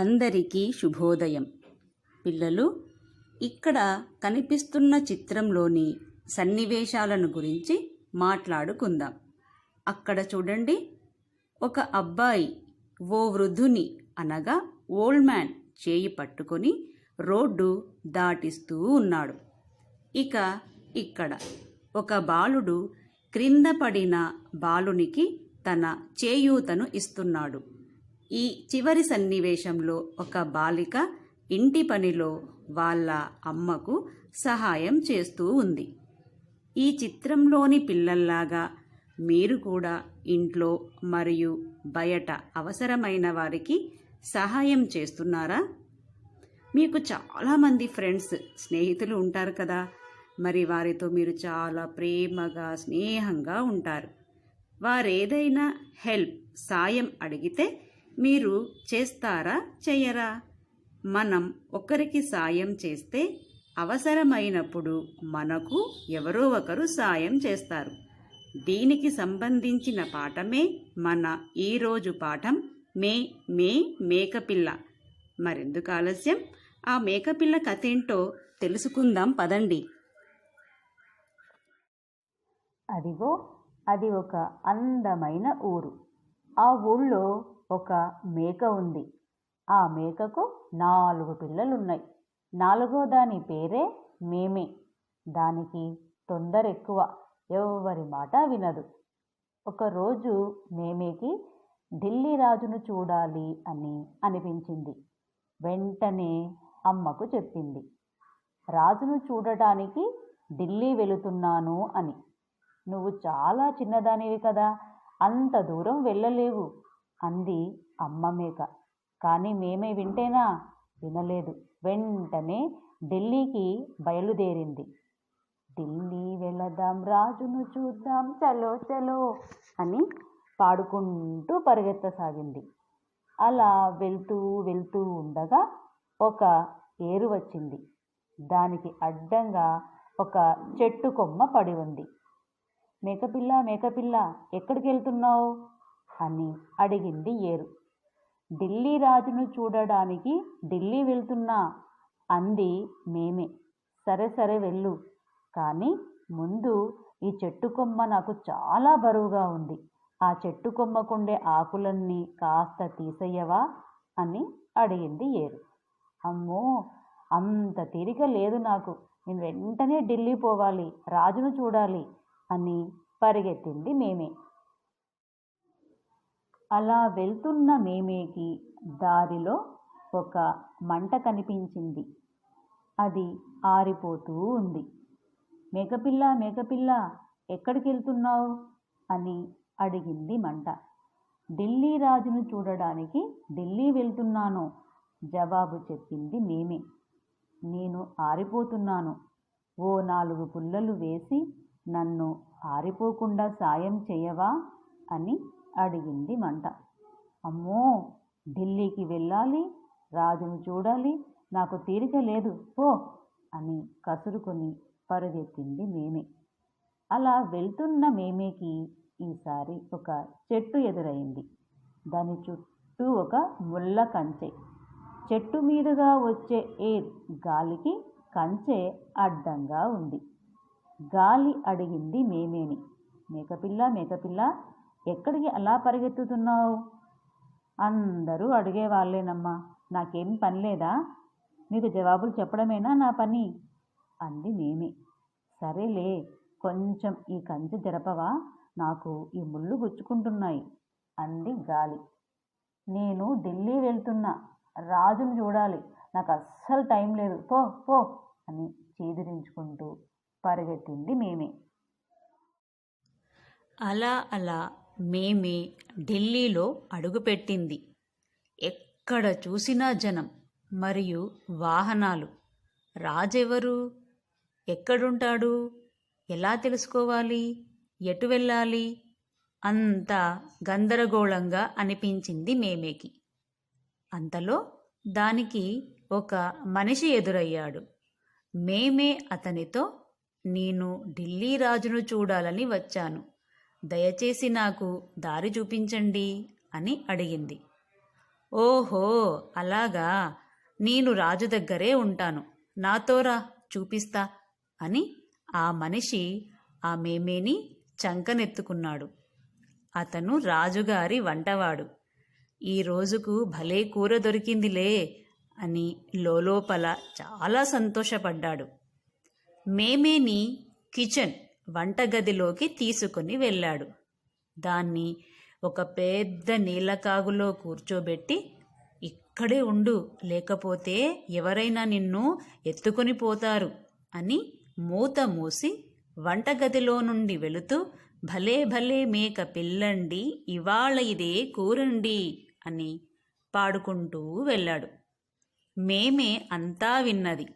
అందరికీ శుభోదయం. పిల్లలు ఇక్కడ కనిపిస్తున్న చిత్రంలోని సన్నివేశాలను గురించి మాట్లాడుకుందాం. అక్కడ చూడండి ఒక అబ్బాయి ఓ వృద్ధుని అనగా ఓల్డ్ మ్యాన్ చేయి పట్టుకొని రోడ్డు దాటిస్తూ ఉన్నాడు. ఇక ఇక్కడ ఒక బాలుడు క్రింద పడిన బాలునికి తన చేయూతను ఇస్తున్నాడు. ఈ చివరి సన్నివేశంలో ఒక బాలిక ఇంటి పనిలో వాళ్ళ అమ్మకు సహాయం చేస్తూ ఉంది. ఈ చిత్రంలోని పిల్లల్లాగా మీరు కూడా ఇంట్లో మరియు బయట అవసరమైన వారికి సహాయం చేస్తున్నారా? మీకు చాలామంది ఫ్రెండ్స్ స్నేహితులు ఉంటారు కదా. మరి వారితో మీరు చాలా ప్రేమగా స్నేహంగా ఉంటారు. వారేదైనా హెల్ప్ సాయం అడిగితే మీరు చేస్తారా చెయ్యరా మనం ఒకరికి సాయం చేస్తే అవసరమైనప్పుడు మనకు ఎవరో ఒకరు సాయం చేస్తారు. దీనికి సంబంధించిన పాఠమే మన ఈరోజు పాఠం మే మే మేకపిల్ల. మరెందుకు ఆలస్యం? ఆ మేకపిల్ల కథ ఏంటో తెలుసుకుందాం పదండి. అదిగో అది ఒక అందమైన ఊరు. ఆ ఊళ్ళో ఒక మేక ఉంది. ఆ మేకకు నాలుగు పిల్లలున్నాయి. నాలుగో దాని పేరే మేమే. దానికి తొందర ఎక్కువ. ఎవరి మాట వినదు. ఒకరోజు మేమేకి ఢిల్లీ రాజును చూడాలి అని అనిపించింది. వెంటనే అమ్మకు చెప్పింది. రాజును చూడటానికి ఢిల్లీ వెళుతున్నాను అని. నువ్వు చాలా చిన్నదానివి కదా. అంత దూరం వెళ్ళలేవు. అంది అమ్మ మేక. కానీ మేమే వింటేనా? వినలేదు. వెంటనే ఢిల్లీకి బయలుదేరింది. ఢిల్లీ వెళదాం రాజును చూద్దాం చలో చలో అని పాడుకుంటూ పరిగెత్తసాగింది. అలా వెళ్తూ వెళ్తూ ఉండగా ఒక ఏరు వచ్చింది. దానికి అడ్డంగా ఒక చెట్టు కొమ్మ పడి ఉంది. మేకపిల్ల మేకపిల్ల ఎక్కడికి వెళ్తున్నావు అని అడిగింది ఏరు. ఢిల్లీ రాజును చూడడానికి ఢిల్లీ వెళ్తున్నా అంది మేమే. సరే సరే వెళ్ళు. కానీ ముందు ఈ చెట్టు కొమ్మ నాకు చాలా బరువుగా ఉంది. ఆ చెట్టు కొమ్మకుండే ఆకులన్నీ కాస్త తీసయ్యవా అని అడిగింది ఏరు. అమ్మో! అంత తీరిక లేదు నాకు. నేను వెంటనే ఢిల్లీ పోవాలి. రాజును చూడాలి అని పరిగెత్తింది మేమే. అలా వెళ్తున్న మేమేకి దారిలో ఒక మంట కనిపించింది. అది ఆరిపోతూ ఉంది. మేకపిల్ల మేకపిల్ల ఎక్కడికి వెళ్తున్నావు అని అడిగింది మంట. ఢిల్లీ రాజును చూడడానికి ఢిల్లీ వెళ్తున్నాను జవాబు చెప్పింది మేమే. నేను ఆరిపోతున్నాను. ఓ నాలుగు పుల్లలు వేసి నన్ను ఆరిపోకుండా సాయం చేయవా? అని అడిగింది మంట. అమ్మో! ఢిల్లీకి వెళ్ళాలి రాజును చూడాలి నాకు తీరిక లేదు పో అని కసురుకొని పరుగెత్తింది మేమే. అలా వెళ్తున్న మేమేకి ఈసారి ఒక చెట్టు ఎదురైంది. దాని చుట్టూ ఒక ముళ్ళ కంచె. చెట్టు మీదుగా వచ్చే ఎయిర్ గాలికి కంచె అడ్డంగా ఉంది. గాలి అడిగింది మేమేని. మేకపిల్ల మేకపిల్ల ఎక్కడికి అలా పరిగెత్తుతున్నావు? అందరూ అడిగే వాళ్ళేనమ్మా నాకేం పని లేదా? నీకు జవాబులు చెప్పడమేనా నా పని? అంది మేమే. సరేలే కొంచెం ఈ కంచె జరపవా? నాకు ఈ ముళ్ళు గుచ్చుకుంటున్నాయి అంది గాలి. నేను ఢిల్లీ వెళ్తున్నా. రాజును చూడాలి. నాకు అస్సలు టైం లేదు. పో పో అని చీదిరించుకుంటూ పరిగెత్తింది మేమే. అలా అలా మేమే ఢిల్లీలో అడుగుపెట్టింది. ఎక్కడ చూసినా జనం మరియు వాహనాలు. రాజెవరు? ఎక్కడుంటాడు? ఎలా తెలుసుకోవాలి? ఎటు వెళ్ళాలి? అంతా గందరగోళంగా అనిపించింది మేమేకి. అంతలో దానికి ఒక మనిషి ఎదురయ్యాడు. మేమే అతనితో నేను ఢిల్లీ రాజును చూడాలని వచ్చాను. దయచేసి నాకు దారి చూపించండి అని అడిగింది. ఓహో అలాగా. నేను రాజు దగ్గరే ఉంటాను. నాతోరా చూపిస్తా అని ఆ మనిషి ఆ మేమేని చంకనెత్తుకున్నాడు. అతను రాజుగారి వంటవాడు. ఈ రోజుకు భలే కూర దొరికిందిలే అని లోలోపల చాలా సంతోషపడ్డాడు. మేమేని కిచెన్ వంటగదిలోకి తీసుకుని వెళ్ళాడు. దాన్ని ఒక పెద్ద నీళ్ళకాగులో కూర్చోబెట్టి ఇక్కడే ఉండు లేకపోతే ఎవరైనా నిన్ను ఎత్తుకొని పోతారు అని మూత మూసి వంటగదిలో నుండి వెళుతూ భలే భలే మేక పిల్లండి ఇవాళ ఇదే కూరండి అని పాడుకుంటూ వెళ్ళాడు. మేమే అంతా విన్నది.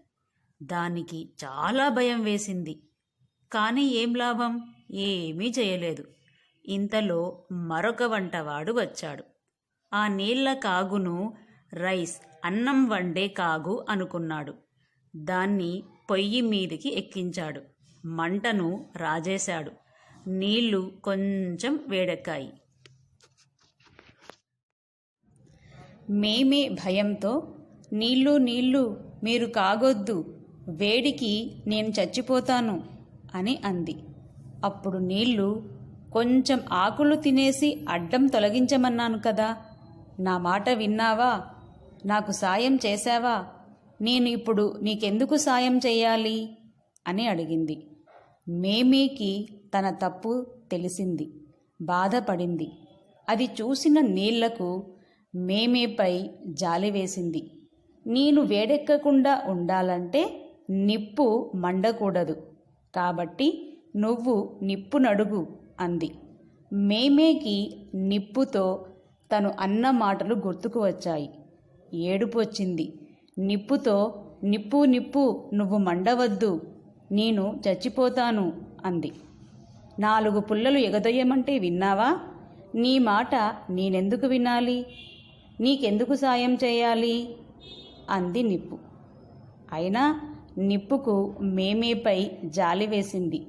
దానికి చాలా భయం వేసింది. కానీ ఏం లాభం? ఏమీ చేయలేదు. ఇంతలో మరొక వంటవాడు వచ్చాడు. ఆ నీళ్ళ కాగును రైస్ అన్నం వండే కాగు అనుకున్నాడు. దాన్ని పొయ్యి మీదికి ఎక్కించాడు. మంటను రాజేశాడు. నీళ్ళు కొంచెం వేడెక్కాయి. మేమే భయంతో నీళ్ళు నీళ్ళు మీరు కాగొద్దు. వేడికి నేను చచ్చిపోతాను. అని అంది. అప్పుడు నీళ్ళు కొంచెం ఆకులు తినేసి అడ్డం తొలగించమన్నాను కదా. నా మాట విన్నావా? నాకు సాయం చేశావా? నేను ఇప్పుడు నీకెందుకు సాయం చేయాలి? అని అడిగింది. మేమేకి తన తప్పు తెలిసింది. బాధపడింది. అది చూసిన నీళ్ళకు మేమేపై జాలి వేసింది. నేను వేడెక్కకుండా ఉండాలంటే నిప్పు మండకూడదు. కాబట్టి నువ్వు నిప్పునడుగు అంది. మేమేకి నిప్పుతో తను అన్న మాటలు గుర్తుకు వచ్చాయి. ఏడుపు వచ్చింది. నిప్పుతో నిప్పు నిప్పు నువ్వు మండవద్దు. నేను చచ్చిపోతాను అంది. నాలుగు పుల్లలు ఎగదొయ్యమంటే విన్నావా? నీ మాట నేనెందుకు వినాలి? నీకెందుకు సాయం చేయాలి? అంది నిప్పు. అయినా నిప్పుకు మేమేపై జాలి వేసింది.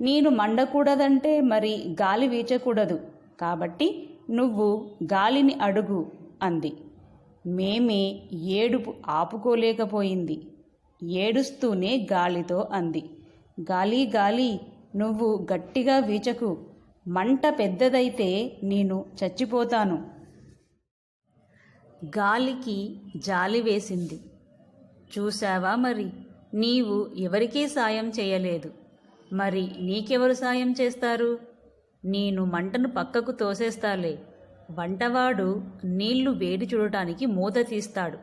నేను మండకూడదంటే మరి గాలి వీచకూడదు. కాబట్టి నువ్వు గాలిని అడుగు అంది. మేమే ఏడుపు ఆపుకోలేకపోయింది. ఏడుస్తూనే గాలితో అంది. గాలి గాలి నువ్వు గట్టిగా వీచకు. మంట పెద్దదైతే నేను చచ్చిపోతాను. గాలికి జాలి వేసింది. చూశావా మరి? నీవు ఎవరికీ సాయం చేయలేదు. మరి నీకెవరు సాయం చేస్తారు? నేను మంటను పక్కకు తోసేస్తాలే. వంటవాడు నీళ్ళు వేడి చూడటానికి మూత తీస్తాడు.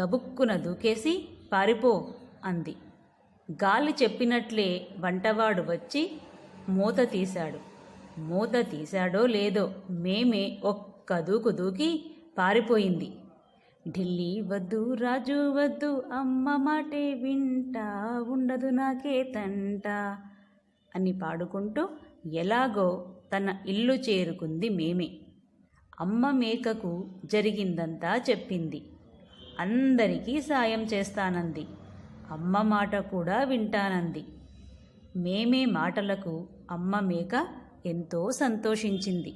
గబుక్కున దూకేసి పారిపో అంది. గాలి చెప్పినట్లే వంటవాడు వచ్చి మూత తీశాడు. మూత తీశాడో లేదో మేమే ఒక్క దూకు దూకి పారిపోయింది. ఢిల్లీ వద్దు రాజు వద్దు అమ్మ మాటే వింటా ఉండదు నాకే తంట అని పాడుకుంటూ ఎలాగో తన ఇల్లు చేరుకుంది మేమే. అమ్మ మేకకు జరిగిందంతా చెప్పింది. అందరికీ సాయం చేస్తానంది. అమ్మ మాట కూడా వింటానంది. మేమే మాటలకు అమ్మ మేక ఎంతో సంతోషించింది.